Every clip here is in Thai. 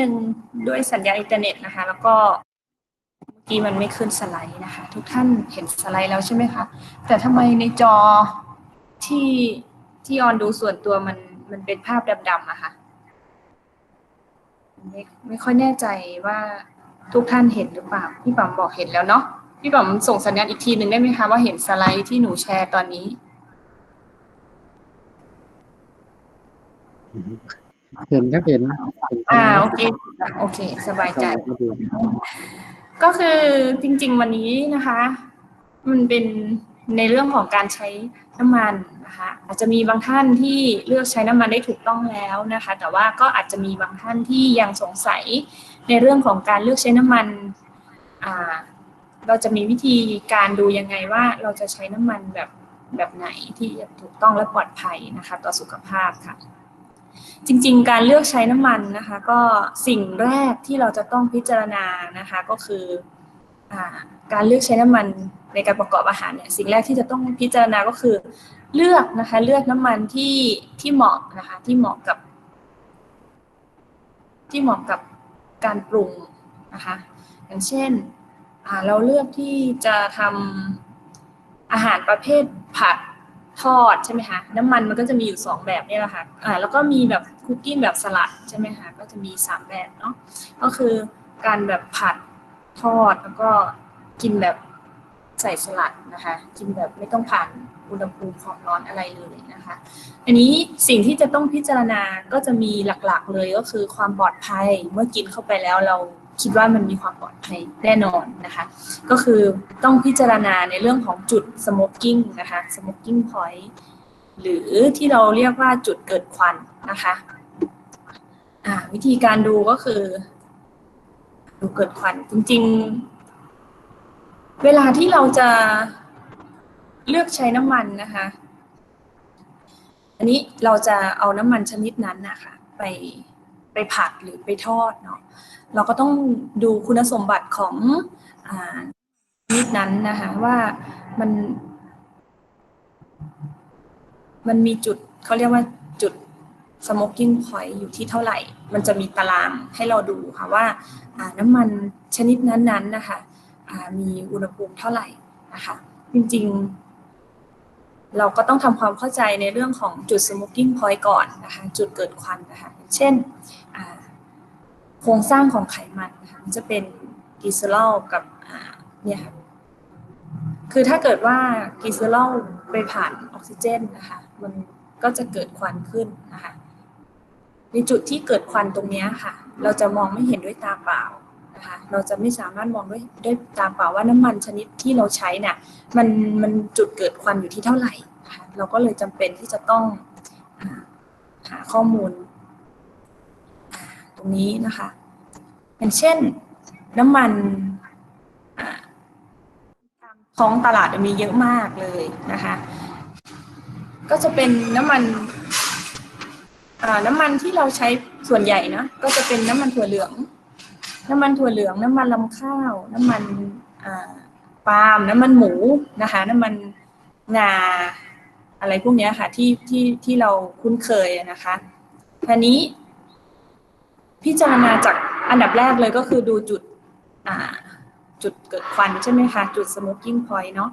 นึงด้วยสัญญาณอินเทอร์เน็ตนะคะ แล้วก็เมื่อกี้มันไม่ขึ้นสไลด์นะคะ ทุกท่านเห็นสไลด์แล้วใช่ไหมคะแต่ทำไมในจอที่ที่ออนดูส่วนตัวมันมันเป็นภาพดำๆอะคะไม่ไม่ค่อยแน่ใจว่าทุกท่านเห็นหรือเปล่า พี่ป๋อมบอกเห็นแล้วเนาะพี่ป๋อมส่งสัญญาณอีกทีหนึ่งได้ไหมคะว่าเห็นสไลด์ที่หนูแชร์ตอนนี้ เห็นครับเห็นอ่าโอเคโอเค สบายใจ ก็คือจริง ๆ วันนี้นะคะ มันเป็นในเรื่องของการใช้น้ำมันนะคะอาจจะมีบางท่านที่เลือกใช้น้ำมันได้ถูกต้องแล้วนะคะ แต่ว่าก็อาจจะมีบางท่านที่ยังสงสัยในเรื่องของการเลือกใช้น้ำมันอ่าเราจะมีวิธีการดูยังไงว่าเราจะใช้น้ำมันแบบแบบไหนที่จะถูกต้องและปลอดภัยนะคะ ต่อสุขภาพค่ะ จริง ๆ การเลือกใช้น้ำมันนะคะ ก็สิ่งแรกที่เราจะต้องพิจารณานะคะก็คืออการเลือกใช้น้ำมันในการประกอบอาหารเนี่ยสิ่งแรกที่จะต้องพิจารณาก็คือ เลือกนะคะเลือกน้ำมันที่ที่เหมาะนะคะที่เหมาะกับ ที่เหมาะกับการปรุงนะคะอย่างเช่นเราเลือกที่จะทำอาหารประเภทผัด ทอดใช่ไหมคะน้ำมันมันก็จะมีอยู่สองแบบนี่แหละค่ะอ่าแล้วก็มีแบบคุกกิ้งแบบสลัดใช่ไหมคะก็จะมีสามแบบเนาะก็คือการแบบผัดทอดแล้วก็กินแบบใส่สลัดนะคะ กินแบบไม่ต้องผ่านอุณหภูมิความร้อนอะไรเลยนะคะ อันนี้สิ่งที่จะต้องพิจารณาก็จะมีหลักๆเลยก็คือความปลอดภัยเมื่อกินเข้าไปแล้วเรา คิดว่ามันมีความปลอดภัยแน่นอนนะคะ ก็คือต้องพิจารณาในเรื่องของจุด smoking นะคะ smoking point หรือที่เราเรียกว่าจุดเกิดควันนะคะวิธีการดูก็คือ ดูเกิดควันจริง ๆ เวลาที่เราจะเลือกใช้น้ำมันนะคะ อันนี้เราจะเอาน้ำมันชนิดนั้นนะคะไป ไปผัดหรือไปทอดเนาะเราก็ต้องดูคุณสมบัติของอาชนิดนั้นนะคะว่ามัน มันมีจุดเขาเรียกว่าจุด smoking point อยู่ที่เท่าไหร่ มันจะมีตารางให้เราดูค่ะว่าน้ำมันชนิดนั้นๆนะคะมีอุณหภูมิเท่าไหร่นะคะจริงๆ เราก็ต้องทำความเข้าใจในเรื่องของจุด smoking point ก่อนนะคะ จุดเกิดควันนะคะ เช่น โครงสร้างของไขมันนะคะมันจะเป็นกลีเซอรอลกับเนี่ยค่ะคือถ้าเกิดว่ากีเซอรอลไปผ่านออกซิเจนนะคะมันก็จะเกิดควันขึ้นนะคะในจุดที่เกิดควันตรงเนี้ยค่ะ เราจะมองไม่เห็นด้วยตาเปล่านะคะเราจะไม่สามารถมองด้วยด้วยตาเปล่าว่าน้ำมันชนิดที่เราใช้เนี่ยมันมันจุดเกิดควันอยู่ที่เท่าไหร่นะคะเราก็เลยจำเป็นที่จะต้องหาข้อมูล รงนี้นะคะอย่างเช่นน้ำมันท้องตลาดมีเยอะมากเลยนะคะ ก็จะเป็นน้ำมันน้ำมันที่เราใช้ส่วนใหญ่นะก็จะเป็นน้ำมันถั่วเหลือง น้ำมันถั่วเหลือง น้ำมันลำข้าว น้ำมันปาล์มน้ำมันหมูนะคะ น้ำมันงาอะไรพวกนี้ค่ะที่ที่ที่เราคุ้นเคยนะคะทีนี้ พิจารณาจากอันดับแรกเลยก็คือดูจุดจุดเกิดควันใช่ไหมคะ จุด smoking point เนาะ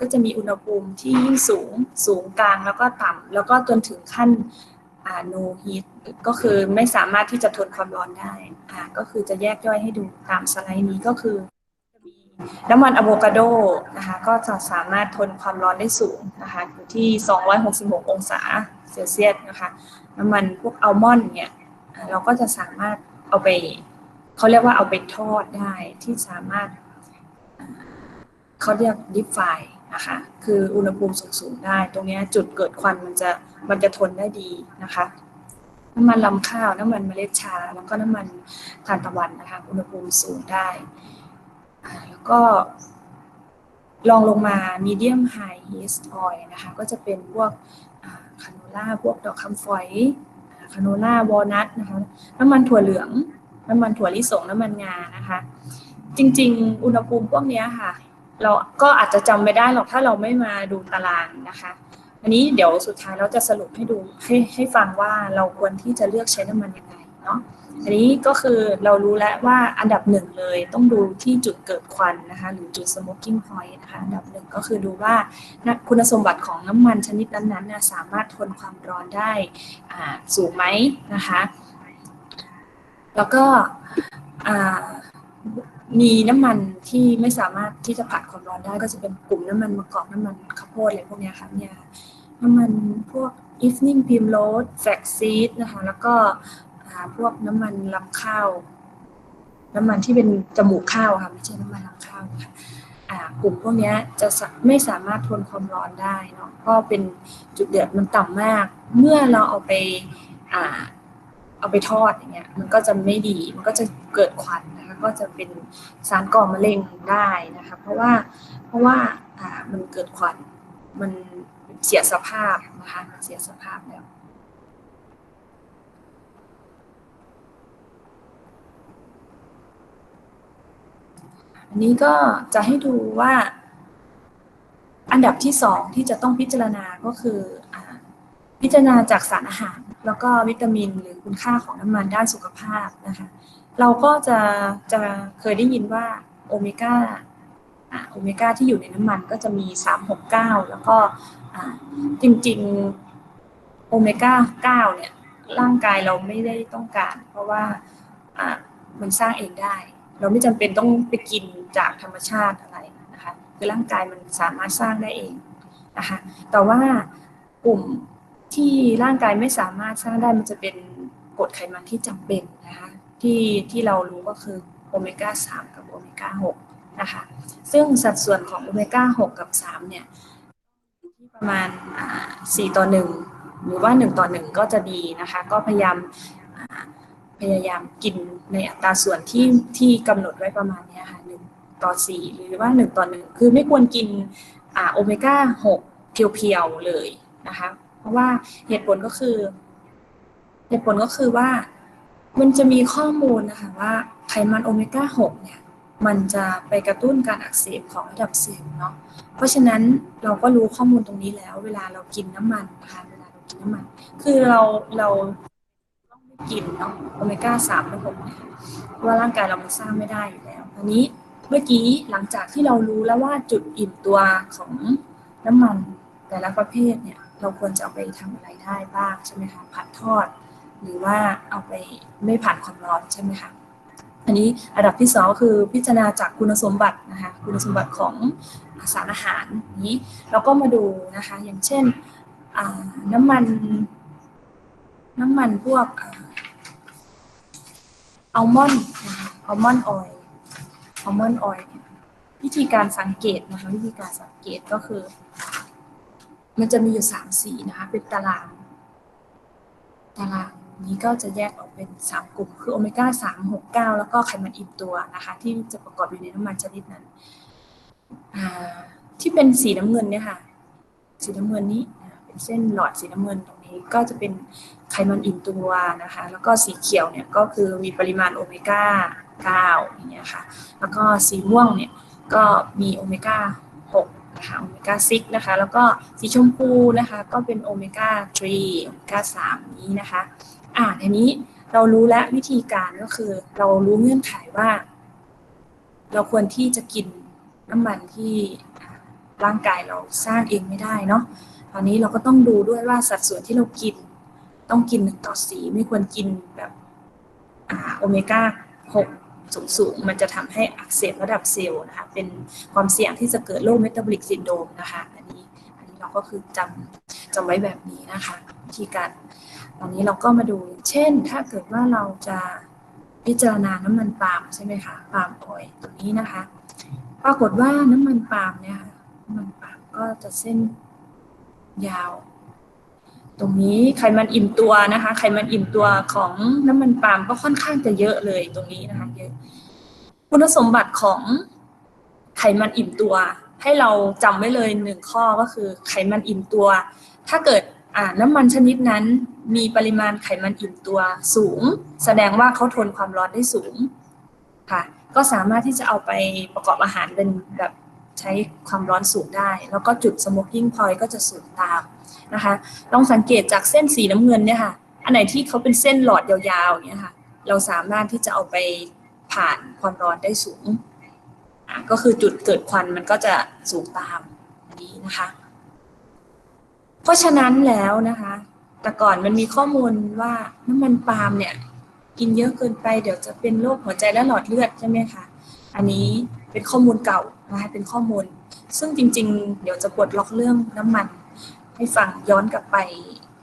ก็จะมีอุณหภูมิที่ยิ่งสูงสูงกลางแล้วก็ต่ำแล้วก็จนถึงขั้น no heat ก็คือไม่สามารถที่จะทนความร้อนได้อ่าก็คือจะแยกย่อยให้ดูตามสไลด์นี้ก็คือน้ำมันอะโวคาโดนะคะก็จะสามารถทนความร้อนได้สูงนะคะอยู่ที่ 266 องศาเซลเซียสนะคะ น้ำมันพวกอัลมอนด์เนี่ย เราก็จะสามารถเอาไปเขาเรียกว่าเอาไปทอดได้ที่สามารถเขาเรียกดิฟไฟนะคะคืออุณหภูมิสูงๆได้ ตรงนี้จุดเกิดควันมันจะมันจะทนได้ดีนะคะน้ำมันลำข้าว น้ำมันเมล็ดชา แล้วก็น้ำมันทานตะวันนะคะอุณหภูมิสูงได้แล้วก็ลองลงมา medium high heat oil นะคะ ก็จะเป็นพวกคาโนล่า พวกดอกคำฝอย คาโนล่าวอลนัทนะคะน้ำมันถั่วเหลือง น้ำมันถั่วลิสงน้ำมันงานะคะ จริง ๆ อุณหภูมิพวกนี้ค่ะ เราก็อาจจะจำไม่ได้หรอกถ้าเราไม่มาดูตารางนะคะ อันนี้เดี๋ยวสุดท้ายเราจะสรุปให้ดูให้ให้ฟังว่าเราควรที่จะเลือกใช้น้ำมันยังไงเนาะ อันนี้ก็คือเรารู้แล้วว่าอันดับหนึ่งเลยต้องดูที่จุดเกิดควันนะคะหรือจุด smoking point นะคะอันดับหนึ่งก็คือดูว่าคุณสมบัติของน้ำมันชนิดนั้นๆนะสามารถทนความร้อนได้สูงไหมนะคะแล้วก็มีน้ำมันที่ไม่สามารถที่จะผ่านความร้อนได้ก็จะเป็นกลุ่มน้ำมันมะกอกน้ำมันข้าวโพดอะไรพวกนี้ค่ะเนี่ยน้ำมันพวก evening primrose flaxseed นะคะแล้วก็ อ่าพวกน้ำมันลำข้าว น้ำมันที่เป็นจมูกข้าวค่ะไม่ใช่น้ำมันลำข้าวนะคะอ่ากลุ่มพวกนี้จะไม่สามารถทนความร้อนได้เนาะก็เป็นจุดเดือดมันต่ำมาก เมื่อเราเอาไปอ่าเอาไปทอดอย่างเงี้ยมันก็จะไม่ดีมันก็จะเกิดควันนะคะก็จะเป็นสารก่อมะเร็งได้นะคะเพราะว่าเพราะว่าอ่ามันเกิดควันมันเสียสภาพนะคะเสียสภาพแล้ว อันนี้ก็จะให้ดูว่า อันดับที่สองที่จะต้องพิจารณาก็คืออพิจารณาจากสารอาหาร แล้วก็วิตามิน หรือคุณค่าของน้ำมันด้านสุขภาพนะคะ เราก็จะจะเคยได้ยินว่าโอเมก้าโอเมก้าที่อยู่ในน้ำมันก็จะมี 369 แล้วก็จริงๆโอเมก้า 9 เนี่ย ร่างกายเราไม่ได้ต้องการ เพราะว่ามันสร้างเองได้ เราไม่จำเป็นต้องไปกินจากธรรมชาติอะไรนะคะคือร่างกายมันสามารถสร้างได้เองนะคะแต่ว่ากลุ่มที่ร่างกายไม่สามารถสร้างได้มันจะเป็นกรดไขมันที่จำเป็นนะคะที่ที่เรารู้ก็คือโอเมก้า3กับโอเมก้า6นะคะซึ่งสัดส่วนของโอเมก้า6กับ3เนี่ยที่ประมาณอ่า4ต่อ 1 หรือว่า 1 ต่อ 1 ก็จะดีนะคะก็พยายาม พยายามกินในอัตราส่วนที่ที่กำหนดไว้ประมาณเนี้ยค่ะ1ต่อ4หรือว่า1ต่อ1คือไม่ควรกินอ่าโอเมก้า6เพียวๆเลยนะคะ เพราะว่าเหตุผลก็คือ เหตุผลก็คือว่ามันจะมีข้อมูลนะคะว่าไขมันโอเมก้า6เนี่ยมันจะไปกระตุ้นการอักเสบของระดับเซลล์เนาะ เพราะฉะนั้นเราก็รู้ข้อมูลตรงนี้แล้ว เวลาเรากินน้ำมันนะคะเวลาเรากินน้ำมัน คือเราเรา กินเนาะโอเมก้า3และ6เนี่ยว่าร่างกายเรามันสร้างไม่ได้อยู่แล้วอันนี้เมื่อกี้หลังจากที่เรารู้แล้วว่าจุดอิ่มตัวของน้ำมันแต่ละประเภทเนี่ยเราควรจะเอาไปทำอะไรได้บ้างใช่ไหมคะผัดทอด หรือว่าเอาไปไม่ผ่านความร้อนใช่ไหมคะอันนี้อันดับที่สองคือพิจารณาจากคุณสมบัตินะคะคุณสมบัติของสารอาหารนี้เราก็มาดูนะคะอย่างเช่นน้ำมันน้ำมันพวก อัลมอนด์อัลมอนด์ออยล์อัลมอนด์ออยล์วิธีการสังเกตนะคะวิธีการสังเกตก็คือ มันจะมีอยู่สามสีนะคะเป็นตาราง ตารางนี้ก็จะแยกออกเป็น 3 กลุ่ม คือโอเมก้า3 6 9 แล้วก็ไขมันอิ่มตัวนะคะ ที่จะประกอบอยู่ในน้ำมันชนิดนั้น ที่เป็นสีน้ำเงินเนี่ยค่ะ สีน้ำเงินนี้ เส้นหลอดสีน้ำเงินตรงนี้ก็จะเป็นไขมันอิ่มตัวนะคะ แล้วก็สีเขียวเนี่ยก็คือมีปริมาณโอเมก้า 9 อย่างเงี้ยค่ะ แล้วก็สีม่วงเนี่ยก็มีโอเมก้า 6 นะคะ โอเมก้า 6 นะคะ แล้วก็สีชมพูนะคะ ก็เป็นโอเมก้า 3 โอเมก้า 3 นี้นะคะ อ่าทีนี้เรารู้แล้ววิธีการก็คือเรารู้เงื่อนไขว่า เราควรที่จะกินน้ำมันที่ร่างกายเราสร้างเองไม่ได้เนาะ ตอนนี้เราก็ต้องดูด้วยว่าสัดส่วนที่เรากิน ต้องกินหนึ่งต่อสีไม่ควรกินแบบอ่าโอเมก้าหกสูงสูงมันจะทำให้อักเสบระดับเซลล์นะคะเป็นความเสี่ยงที่จะเกิดโรคเมตาบอลิกซินโดมนะคะอันนี้อันนี้เราก็คือจำจำไว้แบบนี้นะคะวิธีการตอนนี้เราก็มาดูเช่น ถ้าเกิดว่าเราจะพิจารณาน้ำมันปาล์มใช่ไหมคะปาล์มออยตัวนี้นะคะ ปรากฏว่าน้ำมันปาล์มเนี่ยน้ำมันปาล์มก็จะเส้น ยาว ตรงนี้ไขมันอิ่มตัวนะคะ ไขมันอิ่มตัวของน้ำมันปาล์มก็ค่อนข้างจะเยอะเลยตรงนี้นะคะเยอะคุณสมบัติของไขมันอิ่มตัว ให้เราจำไว้เลยหนึ่งข้อก็คือ ไขมันอิ่มตัว ถ้าเกิดอ่าน้ำมันชนิดนั้นมีปริมาณไขมันอิ่มตัวสูง แสดงว่าเขาทนความร้อนได้สูงค่ะ ก็สามารถที่จะเอาไปประกอบอาหารเป็นแบบ ใช้ความร้อนสูงได้ แล้วก็จุด smoking point ก็จะสูงตามนะคะลองสังเกตจากเส้นสีน้ำเงินเนี่ยค่ะ อันไหนที่เขาเป็นเส้นหลอดยาวๆอย่างเงี้ยค่ะ เราสามารถที่จะเอาไปผ่านความร้อนได้สูง ก็คือจุดเกิดควันมันก็จะสูงตามนนี้นะคะ เพราะฉะนั้นแล้วนะคะ แต่ก่อนมันมีข้อมูลว่าน้ำมันปาล์มเนี่ย กินเยอะเกินไปเดี๋ยวจะเป็นโรคหัวใจและหลอดเลือดใช่ไหมคะ อันนี้เป็นข้อมูลเก่านะคะเป็นข้อมูล ซึ่งจริง ๆ เดี๋ยวจะปลดล็อกเรื่องน้ำมัน ให้ฟังย้อนกลับไป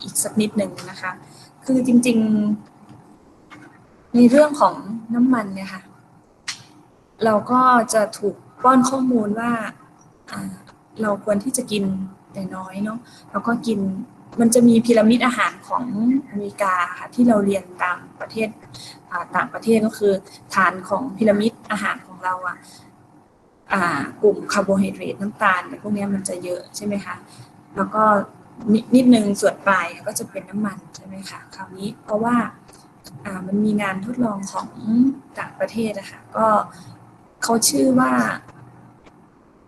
อีกสักนิดหนึ่งนะคะ คือจริง ๆ ในเรื่องของน้ำมันเนี่ยค่ะเราก็จะถูกป้อนข้อมูลว่าเราควรที่จะกินแต่น้อยเนาะแล้วก็กินมันจะมีพีระมิดอาหารของอเมริกาค่ะที่เราเรียนตามประเทศ ต่างประเทศก็คือ ฐานของพีระมิดอาหารของเราอะกลุ่มคาร์โบไฮเดรตน้ำตาลแต่พวกนี้มันจะเยอะใช่ไหมคะ แล้วก็นิดนึงส่วนปลายก็จะเป็นน้ำมันใช่ไหมคะคราวนี้เพราะว่ามันมีงานทดลองของต่างประเทศนะคะก็เขาชื่อว่า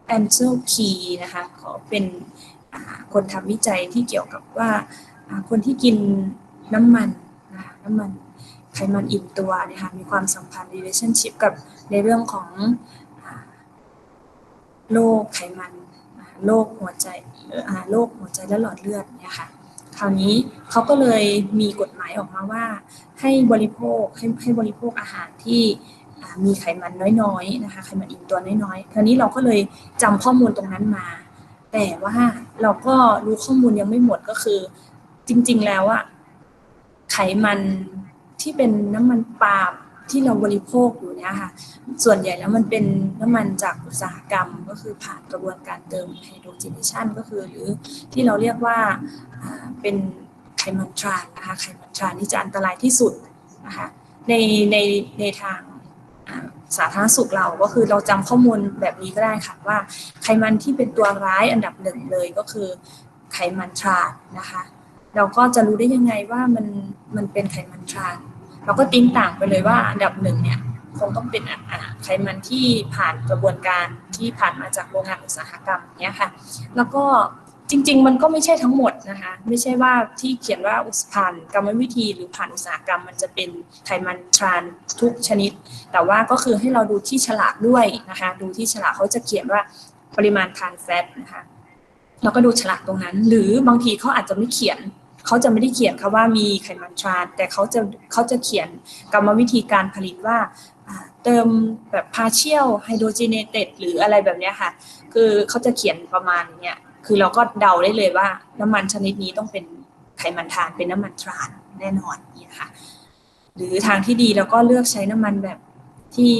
แอนเจลคีนะคะขอเป็นคนทำวิจัยที่เกี่ยวกับว่าอ่าคนที่กินน้ำมันนะคะน้ำมัน ไขมันอิ่มตัวนะคะมีความสัมพันธ์ relationship กับในเรื่องของโรคไขมันโรคหัวใจโรคหัวใจและหลอดเลือดเนี่ยค่ะคราวนี้เขาก็เลยมีกฎหมายออกมาว่า ให้บริโภคให้ให้บริโภคอาหารที่มีไขมันน้อยๆนะคะไขมันอิ่มตัวน้อยๆคราวนี้เราก็เลยจำข้อมูลตรงนั้นมา แต่ว่าเราก็รู้ข้อมูลยังไม่หมดก็คือ จริง ๆ แล้วอะไขมัน ที่เป็นน้ำมันปาล์มที่เราบริโภคอยู่เนี่ยค่ะ ส่วนใหญ่แล้วมันเป็นน้ำมันจากอุตสาหกรรมก็คือผ่านกระบวนการเติมไฮโดรเจนเนชันก็คือหรือที่เราเรียกว่าเป็นไขมันทรานนะคะไขมันทรานที่จะอันตรายที่สุดนะคะในในในทางสาธารณสุขเราก็คือเราจำข้อมูลแบบนี้ก็ได้ค่ะว่าไขมันที่เป็นตัวร้ายอันดับหนึ่งเลยก็คือไขมันทรานนะคะ เราก็จะรู้ได้ยังไงว่ามันมันเป็นไขมันทราน เราก็ติ้งต่างไปเลยว่าอันดับหนึ่งเนี่ยคงต้องเป็นอะไขมันที่ผ่านกระบวนการที่ผ่านมาจากโรงงานอุตสาหกรรมเนี่ยค่ะ แล้วก็จริง ๆ มันก็ไม่ใช่ทั้งหมดนะคะ ไม่ใช่ว่าที่เขียนว่าอุตผ่านกรรมวิธีหรือผ่านอุตสาหกรรม มันจะเป็นไขมันทรานทุกชนิด แต่ว่าก็คือให้เราดูที่ฉลากด้วยนะคะ ดูที่ฉลากเขาจะเขียนว่าปริมาณทานแฟตนะคะเราก็ดูฉลากตรงนั้น หรือบางทีเขาอาจจะไม่เขียน เขาจะไม่ได้เขียนค่ะว่ามีไขมันทรานแต่เขาจะเขาจะเขียนกรรมวิธีการผลิตว่าเติมแบบ partial hydrogenated หรืออะไรแบบเนี้ยค่ะ คือเขาจะเขียนประมาณเนี้ยคือเราก็เดาได้เลยว่าน้ำมันชนิดนี้ต้องเป็นไขมันทรานเป็นน้ำมันทรานแน่นอนนี่ค่ะ หรือทางที่ดีเราก็เลือกใช้น้ำมันแบบที่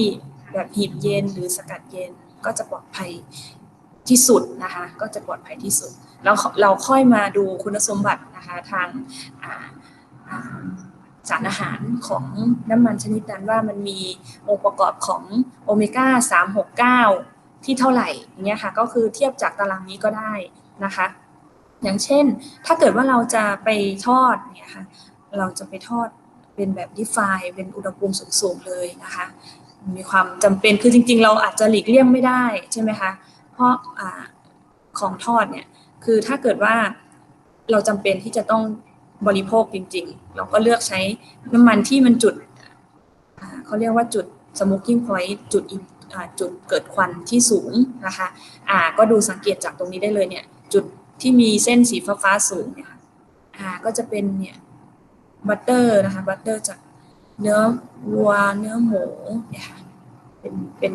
แบบหีบเย็นหรือสกัดเย็นก็จะปลอดภัย ที่สุดนะคะก็จะปลอดภัยที่สุด แล้วเราค่อยมาดูคุณสมบัตินะคะทางสารอาหารของน้ำมันชนิดนั้นว่ามันมีองค์ประกอบของโอเมก้า 369 ที่เท่าไหร่เงี้ยค่ะก็คือเทียบจากตารางนี้ก็ได้นะคะ อย่างเช่น ถ้าเกิดว่าเราจะไปทอดเนี่ยค่ะเราจะไปทอดเป็นแบบดิฟายเป็นอุณหภูมิสูงๆเลยนะคะ มีความจำเป็นคือจริงๆ เราอาจจะหลีกเลี่ยงไม่ได้ใช่ไหมคะ เพราะอของทอดเนี่ยคือถ้าเกิดว่าเราจำเป็นที่จะต้องบริโภคจริง ๆ เราก็เลือกใช้น้ำมันที่มันจุดเขาเรียกว่าจุด smoking point จุดจุดเกิดควันที่สูงนะคะอ่าก็ดูสังเกตจากตรงนี้ได้เลยเนี่ย จุดที่มีเส้นสีฟ้าฟ้าๆสูงเนี่ยอ่าก็จะเป็นเนี่ยบัตเตอร์นะคะบัตเตอร์จากเนื้อวัวเนื้อหมูเนี่ยค่ะเป็นเป็น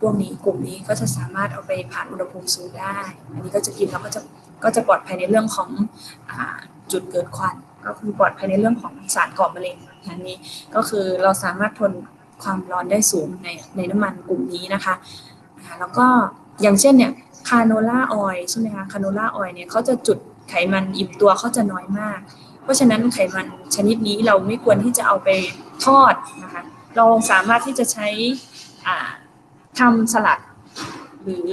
พวกนี้กลุ่มนี้ก็จะสามารถเอาไปผ่านอุณหภูมิสูงได้ อันนี้ก็จะกินแล้วก็จะก็จะปลอดภัยในเรื่องของอจุดเกิดควัน ก็คือปลอดภัยในเรื่องของสารก่อมะเร็งอันนี้ก็คือเราสามารถทนความร้อนได้สูงในในน้ำมันกลุ่มนี้นะคะแล้วก็อย่างเช่นเนี่ยคาโนล่าออยใช่ไหมคะคาโนล่าออยเนี่ยเขาจะจุดไขมันอิ่มตัวเขาจะน้อยมาก เพราะฉะนั้นไขมันชนิดนี้เราไม่ควรที่จะเอาไปทอดนะคะเราสามารถที่จะใช้อ่า ทำสลัด หรือ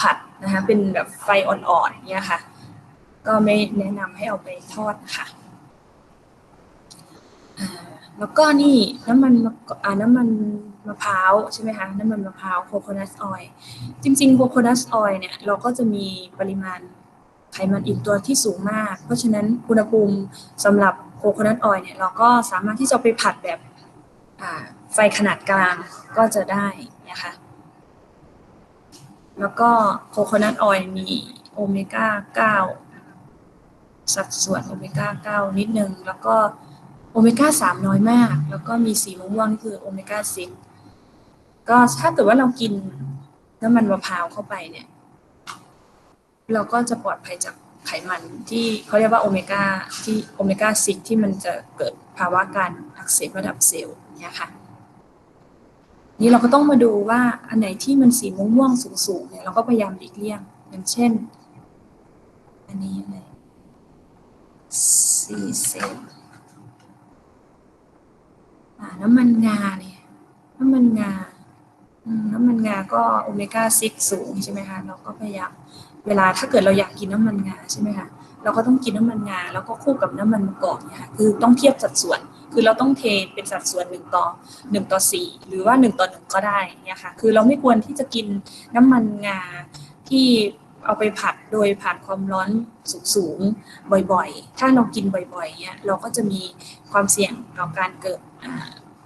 ผัดนะคะเป็นแบบไฟอ่อนๆเนี่ยค่ะ ก็ไม่แนะนำให้เอาไปทอดะคะอ่าแล้วก็นี่น้ำมันมะกอ่าน้ำมันมะพร้าวใช่ไหมคะน้ำมันมะพร้าวโคโคนัทออยล์จริงๆโคโคนัทออยล์เนี่ยเราก็จะมีปริมาณไขมันอิ่มตัวที่สูงมาก เพราะฉะนั้นอุณหภูมิสำหรับโคโคนัทออยล์เนี่ยเราก็สามารถที่จะไปผัดแบบอ่า ไฟขนาดกลางก็จะได้นะคะ แล้วก็โคโคนัทออยล์มีโอเมก้า 9 สัดส่วนโอเมก้า 9 นิดนึง แล้วก็โอเมก้า 3 น้อยมาก แล้วก็มีสีม่วงนี่คือโอเมก้า 6 ก็ถ้าเกิดว่าเรากินน้ำมันมะพร้าวเข้าไปเนี่ย เราก็จะปลอดภัยจากไขมันที่เขาเรียกว่าโอเมก้าที่โอเมก้า 6 ที่มันจะเกิดภาวะการอักเสบระดับเซลล์เนี่ยค่ะ นี่เราก็ต้องมาดูว่าอันไหนที่มันสีม่วงๆสูงๆเนี่ยเราก็พยายามหลีกเลี่ยงอย่างเช่น อันนี้อะไรซีเซลอ่าน้ำมันงาเนี่ยน้ำมันงาอืมน้ำมันงาก็โอเมก้า6สูงใช่ไหมคะเราก็พยายามเวลาถ้าเกิดเราอยากกินน้ำมันงาใช่ไหมคะเราก็ต้องกินน้ำมันงาแล้วก็คู่กับน้ำมันมะกอกเนี่ยค่ะคือต้องเทียบสัดส่วน คือเราต้องเทเป็นสัดส่วนหนึ่งต่อหนึ่งต่อสี่หรือว่าหนึ่งต่อหนึ่งก็ได้เนี่ยค่ะคือเราไม่ควรที่จะกินน้ำมันงาที่เอาไปผัดโดยผ่านความร้อนสูงๆบ่อยๆ ถ้าเรากินบ่อยๆเนี่ยเราก็จะมีความเสี่ยงต่อการเกิด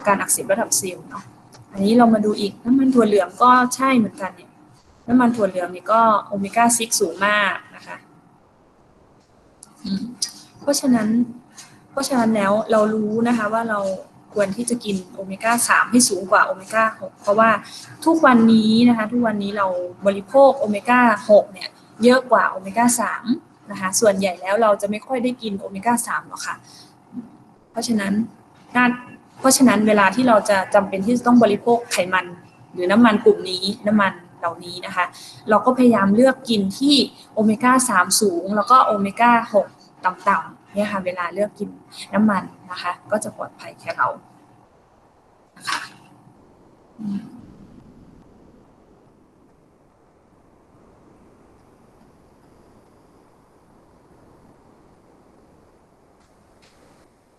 การอักเสบระดับเซลล์เนาะอันนี้เรามาดูอีกน้ำมันถั่วเหลืองก็ใช่เหมือนกันเนี่ยน้ำมันถั่วเหลืองนี่ก็โอเมก้า6สูงมากนะคะอืมเพราะฉะนั้น เพราะฉะนั้นแล้วเรารู้นะคะว่าเราควรที่จะกินโอเมก้า 3 ให้สูงกว่าโอเมก้า 6 เพราะว่าทุกวันนี้นะคะทุกวันนี้เราบริโภคโอเมก้า 6 เนี่ยเยอะกว่าโอเมก้า 3 นะคะส่วนใหญ่แล้วเราจะไม่ค่อยได้กินโอเมก้า 3 หรอกค่ะ เพราะฉะนั้นนาเพราะฉะนั้นเวลาที่เราจะจำเป็นที่จะต้องบริโภคไขมัน หรือน้ำมันกลุ่มนี้น้ำมันเหล่านี้นะคะ เราก็พยายามเลือกกินที่โอเมก้า 3 สูง แล้วก็โอเมก้า 6 ต่ำๆ เนี่ยค่ะเวลาเลือกกินน้ำมันนะคะ ก็จะปลอดภัยแค่เรานะคะ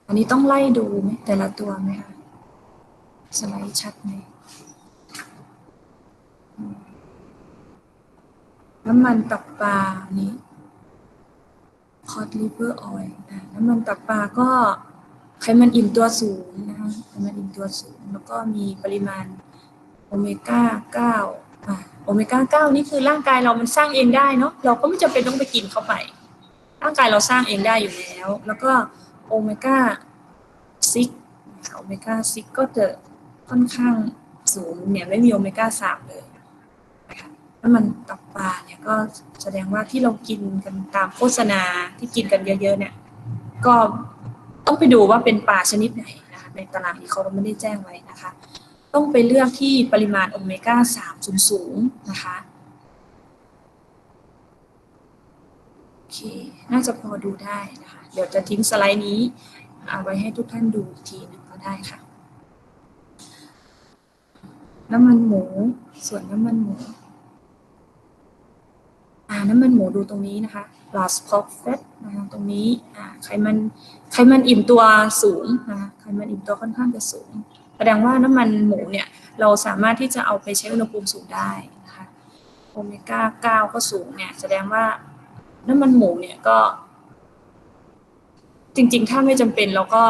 อันนี้ต้องไล่ดูไหมแต่ละตัวไหมคะสไลด์ชัดไหมน้ำมันตับปลานี้ อ d ลิเวอร์ออยล์น้ำมันตับปลาก็ไขมันอิ่มตัวสูงนะคะไขมันอิ่มตัวสูง แล้วก็มีปริมาณโอเมก้าเก้าโอเมก้าเก้านี่คือร่างกายเรามันสร้างเองได้เนาะเราก็ไม่จำเป็นต้องไปกินเข้าไป ร่างกายเราสร้างเองได้อยู่แล้ว แล้วก็โอเมก้าซิกโอเมก้าซิกก็จะค่อนข้างสูงเนี่ยไม่มีโอเมก้าสามเลย น้ำมันตับปลาเนี่ยก็แสดงว่าที่เรากินกันตามโฆษณาที่กินกันเยอะๆเนี่ย ก็ต้องไปดูว่าเป็นปลาชนิดไหนนะคะในตารางที่เขาไม่ได้แจ้งไว้นะคะ ต้องไปเลือกที่ปริมาณโอเมก้าสามสูงๆนะคะโอเคน่าจะพอดูได้นะคะ เดี๋ยวจะทิ้งสไลด์นี้เอาไว้ให้ทุกท่านดูอีกทีหนึ่งก็ได้ค่ะ น้ำมันหมู ส่วนน้ำมันหมู อ่าน้ำมันหมูดูตรงนี้นะคะ last pork fat นะคะตรงนี้อ่าไขมันไขมันอิ่มตัวสูงนะคะไขมันอิ่มตัวค่อนข้างจะสูง แสดงว่าน้ำมันหมูเนี่ยเราสามารถที่จะเอาไปใช้อุณหภูมิสูงได้นะคะโอเมก้าเก้าก็สูงเนี่ยแสดงว่าน้ำมันหมูเนี่ยก็ จริงๆ ถ้าไม่จำเป็นเราก็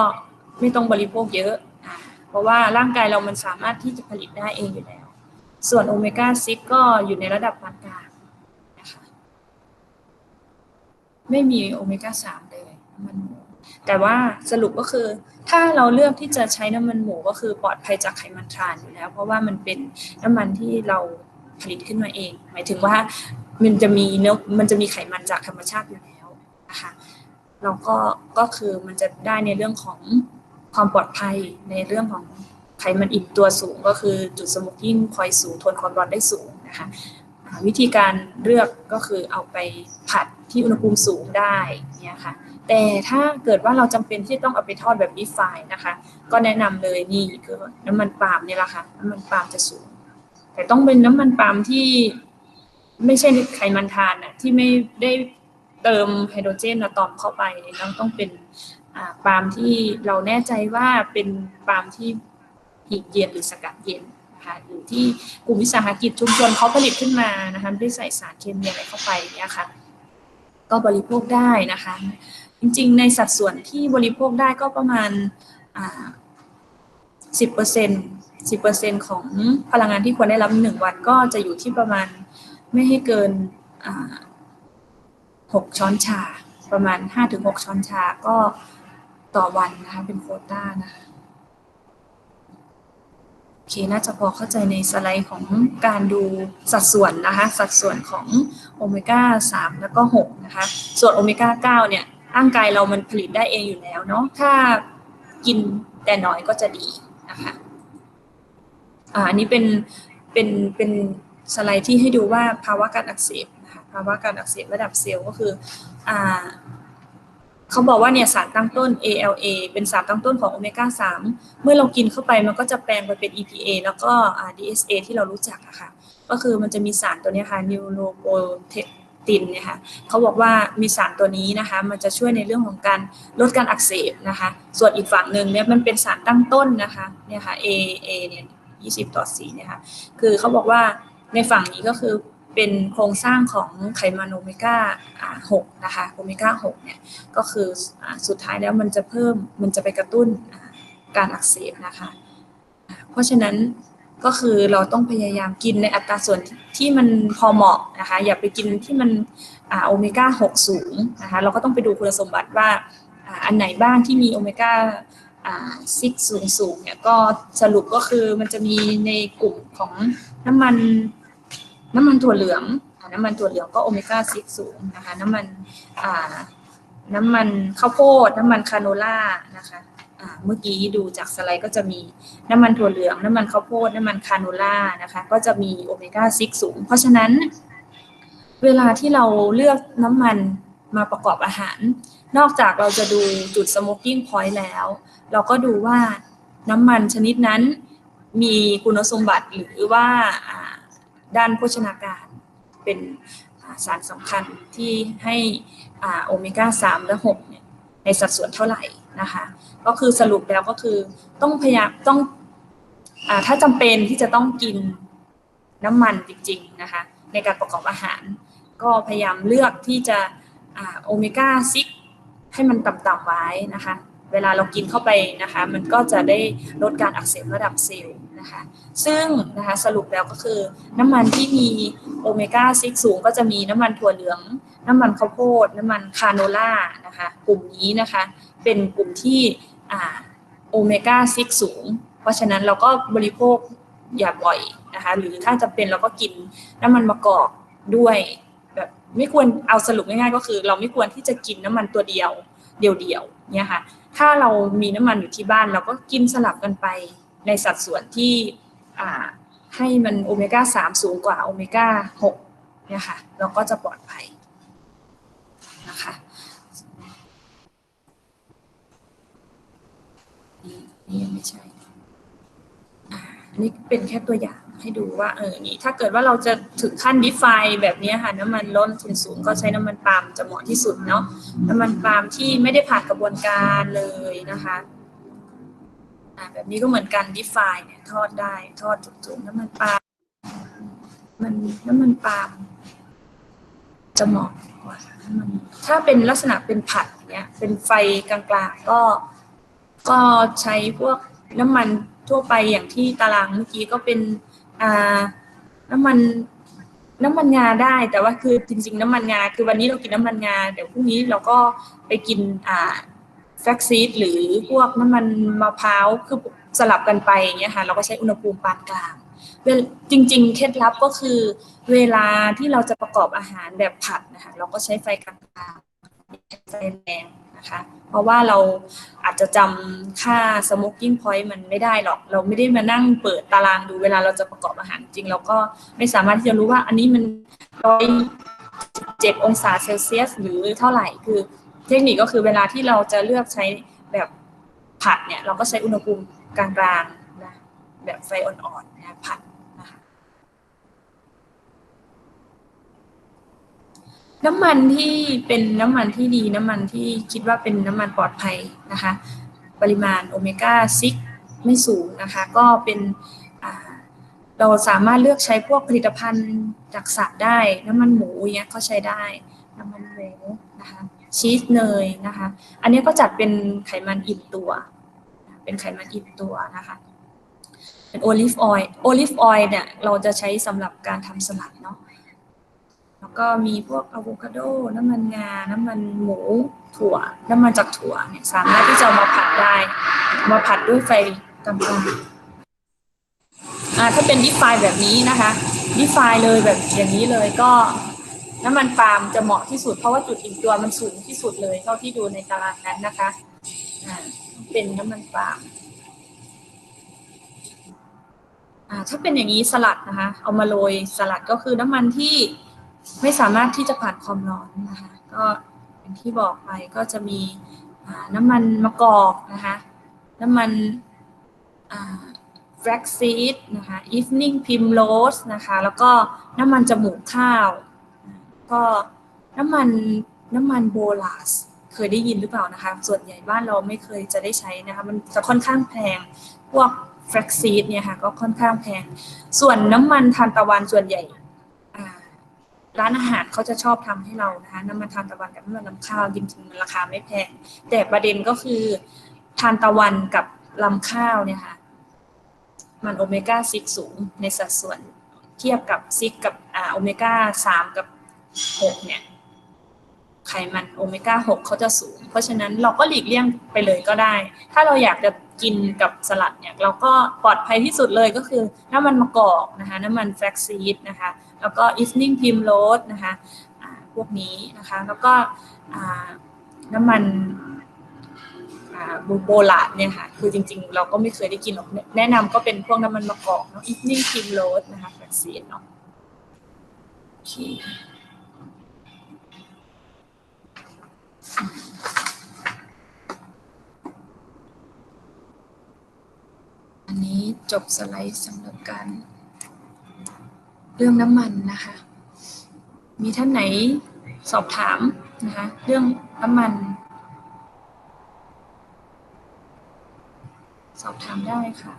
ไม่ต้องบริโภคเยอะอ่าเพราะว่าร่างกายเรามันสามารถที่จะผลิตได้เองอยู่แล้ว ส่วนโอเมก้า 6 ก็อยู่ในระดับปานกลาง ไม่มีโอเมก้าสามเลยน้ำมันหมู แต่ว่าสรุปก็คือ ถ้าเราเลือกที่จะใช้น้ำมันหมูก็คือปลอดภัยจากไขมันทรานอยู่แล้ว เพราะว่ามันเป็นน้ำมันที่เราผลิตขึ้นมาเอง หมายถึงว่ามันจะมีเนื้อมันจะมีไขมันจากธรรมชาติอยู่แล้วนะคะเราก็ก็คือมันจะได้ในเรื่องของความปลอดภัยในเรื่องของไขมันอิ่มตัวสูงก็คือจุดสโมกกิ้งคอยสูงทนความร้อนได้สูงนะคะ วิธีการเลือกก็คือเอาไปผัดที่อุณหภูมิสูงได้เนี่ยค่ะแต่ถ้าเกิดว่าเราจำเป็นที่ต้องเอาไปทอดแบบดีฟายนะคะ ก็แนะนำเลยนี่คือน้ำมันปาล์มเนี่ยแหละค่ะน้ำมันปาล์มจะสูง แต่ต้องเป็นน้ำมันปาล์มที่ไม่ใช่ไขมันทานอะที่ไม่ได้เติมไฮโดรเจนอะตอมเข้าไปแล้วต้องเป็นปาล์มที่เราแน่ใจว่าเป็นปาล์มที่หีบเย็นหรือสกัดเย็น นะคะหรือที่กลุ่มวิสาหกิจชุมชนเขาผลิตขึ้นมานะคะไม่ได้ใส่สารเคมีอะไรเข้าไปเนี่ยค่ะ ก็บริโภคได้นะคะ จริงๆ ในสัดส่วนที่บริโภคได้ก็ประมาณอ่าสิบเปอร์เซ็นสิบเปอร์เซ็นของพลังงานที่ควรได้รับหนึ่งวันก็จะอยู่ที่ประมาณไม่ให้เกินอ่าหกช้อนชา ประมาณห้าถึงหกช้อนชาก็ต่อวันนะคะเป็นโคต้านะคะ อเคน่าจะพอเข้าใจในสไลด์ของการดูสัดส่วนนะคะสัดส่วนของโอเมก้า3แล้วก็6นะคะส่วนโอเมก้า9เนี่ยร่างกายเรามันผลิตได้เองอยู่แล้วเนาะถ้ากินแต่น้อยก็จะดีนะคะอ่าอันนี้เป็นเป็นเป็นสไลด์ที่ให้ดูว่าภาวะการอักเสบนะคะภาวะการอักเสบระดับเซลล์ก็คืออ่า เขาบอกว่าเนี่ยสารตั้งต้น ALA เป็นสารตั้งต้นของโอเมก้า3 เมื่อเรากินเข้าไปมันก็จะแปลงไปเป็น EPA แล้วก็ DSA ที่เรารู้จักอะค่ะ ก็คือมันจะมีสารตัวนี้ค่ะนิวโรโปเทตินเนี่ยค่ะเขาบอกว่ามีสารตัวนี้นะคะ มันจะช่วยในเรื่องของการลดการอักเสบนะคะ ส่วนอีกฝั่งหนึ่งเนี่ยมันเป็นสารตั้งต้นนะคะเนี่ยค่ะ A A เนี่ย20 ต่อ4เนี่ยค่ะ คือเขาบอกว่าในฝั่งนี้ก็คือ เป็นโครงสร้างของไขมันโอเมก้า6นะคะโอเมก้า6เนี่ยก็คืออสุดท้ายแล้วมันจะเพิ่มมันจะไปกระตุ้นการอักเสบนะคะ เพราะฉะนั้นก็คือเราต้องพยายามกินในอัตราส่วนที่มันพอเหมาะนะคะอย่าไปกินที่มันอโอเมก้า6สูงนะคะเราก็ต้องไปดูคุณสมบัติว่าอันไหนบ้างที่มีโอเมก้าอ่าซิกสูงสูงเนี่ยก็สรุปก็คือมันจะมีในกลุ่มของน้ำมัน น้ำมันถั่วเหลืองน้ำมันถั่วเหลืองก็โอเมก้าซิกสูงนะคะ น้ำมันน้ำมันข้าวโพด น้ำมันคาโนล่านะคะเมื่อกี้ดูจากสไลด์ก็จะมีน้ำมันถั่วเหลือง น้ำมันข้าวโพด น้ำมันคาโนล่านะคะ ก็จะมีโอเมก้าซิกสูง เพราะฉะนั้น เวลาที่เราเลือกน้ำมันมาประกอบอาหาร นอกจากเราจะดูจุด smoking point แล้ว เราก็ดูว่าน้ำมันชนิดนั้นมีคุณสมบัติหรือว่า ด้านโภชนาการ เป็นสารสำคัญที่ให้อ่าโอเมก้า 3 และ6เนี่ยในสัดส่วนเท่าไหร่นะคะ ก็คือสรุปแล้วก็คือต้องพยายามต้องอถ้าจำเป็นที่จะต้องกินน้ำมันจริงๆนะคะในการประกอบอาหาร ก็พยายามเลือกที่จะโอเมก้าซิกให้มันต่ำๆไว้นะคะ เวลาเรากินเข้าไปนะคะ มันก็จะได้ลดการอักเสบระดับเซลล์นะคะ ซึ่งนะคะสรุปแล้วก็คือ น้ำมันที่มีโอเมก้าซิกสูงก็จะมีน้ำมันถั่วเหลือง น้ำมันข้าวโพด น้ำมันคาโนล่านะคะ กลุ่มนี้นะคะเป็นกลุ่มที่โอเมก้าซิกสูง เพราะฉะนั้นเราก็บริโภคอย่าบ่อยนะคะ หรือถ้าจำเป็นเราก็กินน้ำมันมะกอกด้วยแบบไม่ควรเอาสรุปง่ายๆก็คือ เราไม่ควรที่จะกินน้ำมันตัวเดียวเดียวๆเนี่ยค่ะ ถ้าเรามีน้ำมันอยู่ที่บ้าน เราก็กินสลับกันไปในสัดส่วนที่ให้มันโอเมก้าสามสูงกว่าโอเมก้าหกเนี่ยค่ะเราก็จะปลอดภัยนะคะนี่นี่ยังไม่ใช่ อันนี้เป็นแค่ตัวอย่างให้ดูว่าเออนี่ถ้าเกิดว่าเราจะถึงขั้นดิฟายแบบนี้ค่ะน้ำมันล้นทุนสูงก็ใช้น้ำมันปาล์มจะเหมาะที่สุดเนาะน้ำมันปาล์มที่ไม่ได้ผ่านกระบวนการเลยนะคะอ่าแบบนี้ก็เหมือนกันดิฟายเนี่ยทอดได้ทอดจุกๆน้ำมันปาล์มมันน้ำมันปาล์มจะเหมาะกว่าน้ำมันถ้าเป็นลักษณะเป็นผัดเงี้ยเป็นไฟกลางๆก็ก็ใช้พวกน้ำมัน ทั่วไปอย่างที่ตารางเมื่อกี้ก็เป็นน้ำมันน้ำมันงาได้แต่ว่าคือจริง ๆ น้ำมันงา คือวันนี้เรากินน้ำมันงา เดี๋ยวพรุ่งนี้เราก็ไปกินอ่าแฟกซีดหรือพวกน้ำมันมะพร้าวคือสลับกันไปอย่างเงี้ยค่ะเราก็ใช้อุณหภูมิปานกลางจริง ๆ เคล็ดลับก็คือ เวลาที่เราจะประกอบอาหารแบบผัดนะคะเราก็ใช้ไฟกลาง แรงนะคะ เพราะว่าเราอาจจะจำค่า smoking point มันไม่ได้หรอก เราไม่ได้มานั่งเปิดตารางดูเวลาเราจะประกอบอาหารจริง เราก็ไม่สามารถที่จะรู้ว่าอันนี้มันร้อยเจ็ดองศาเซลเซียสหรือเท่าไหร่คือเทคนิคก็คือเวลาที่เราจะเลือกใช้แบบผัดเนี่ย เราก็ใช้อุณหภูมิกลางๆนะแบบไฟอ่อนๆนะผัดนะคะ น้ำมันที่เป็นน้ำมันที่ดีน้ำมันที่คิดว่าเป็นน้ำมันปลอดภัยนะคะ ปริมาณโอเมก้าซิกไม่สูงนะคะ ก็เป็นเราสามารถเลือกใช้พวกผลิตภัณฑ์จากสัตว์ได้ น้ำมันหมูเงี้ยก็ใช้ได้ น้ำมันหมูนะคะชีสเนยนะคะ อันนี้ก็จัดเป็นไขมันอิ่มตัว เป็นไขมันอิ่มตัวนะคะเป็นโอลิฟออยล์โอลิฟออยล์เนี่ยเราจะใช้สำหรับการทำสลัดเนาะ ก็มีพวกอะโวคาโด น้ำมันงา น้ำมันหมู ถั่ว น้ำมันจากถั่วเนี่ยสามารถที่จะมาผัดได้ มาผัดด้วยไฟกลางอ่าถ้าเป็นดิฟไฟแบบนี้นะคะดิฟไฟเลยแบบอย่างนี้เลยก็น้ำมันปาล์มจะเหมาะที่สุดเพราะว่าจุดอิ่มตัวมันสูงที่สุดเลยเท่าที่ดูในตารางนั้นนะคะอ่าเป็นน้ำมันปาล์มอ่าถ้าเป็นอย่างนี้สลัดนะคะ เอามาโรยสลัดก็คือน้ำมันที่ ไม่สามารถที่จะผ่านความร้อนนะคะก็อย่างที่บอกไปก็จะมีน้ำมันมะกอกนะคะน้ำมันอ่า flax seed นะคะ evening primrose นะคะแล้วก็น้ำมันจมูกข้าว ก็น้ำมันน้ำมันโบลาสเคยได้ยินหรือเปล่านะคะ ส่วนใหญ่บ้านเราไม่เคยจะได้ใช้นะคะ มันจะค่อนข้างแพง พวก flax seed เนี่ยค่ะก็ค่อนข้างแพง ส่วนน้ำมันทานตะวันส่วนใหญ่ ร้านอาหารเขาจะชอบทำให้เรานะคะน้ำมันทานตะวันกับน้ำมันลำข้าวจริงๆมันราคาไม่แพง แต่ประเด็นก็คือทานตะวันกับลำข้าวเนี่ยค่ะมันโอเมก้าซิกสูงในสัดส่วนเทียบกับซิกกับอ่าโอเมก้าสามกับหกเนี่ยไขมันโอเมก้าหกเขาจะสูง เพราะฉะนั้นเราก็หลีกเลี่ยงไปเลยก็ได้ ถ้าเราอยากจะกินกับสลัดเนี่ยเราก็ปลอดภัยที่สุดเลยก็คือน้ำมันมะกอกนะคะน้ำมันแฟลกซีดนะคะ แล้วก็ evening primrose นะคะพวกนี้นะคะแล้วก็น้ำมันอ่าโบราณเนี่ยค่ะคือจริงๆ เราก็ไม่เคยได้กินหรอกแนะนำก็เป็นพวกน้ำมันมะกอกเนาะ evening primrose นะคะแฟกซีดเนาะโอเคอันนี้จบสไลด์สำหรับการ เรื่องน้ำมันนะคะ มีท่านไหนสอบถามนะคะเรื่องน้ำมัน สอบถามได้ค่ะ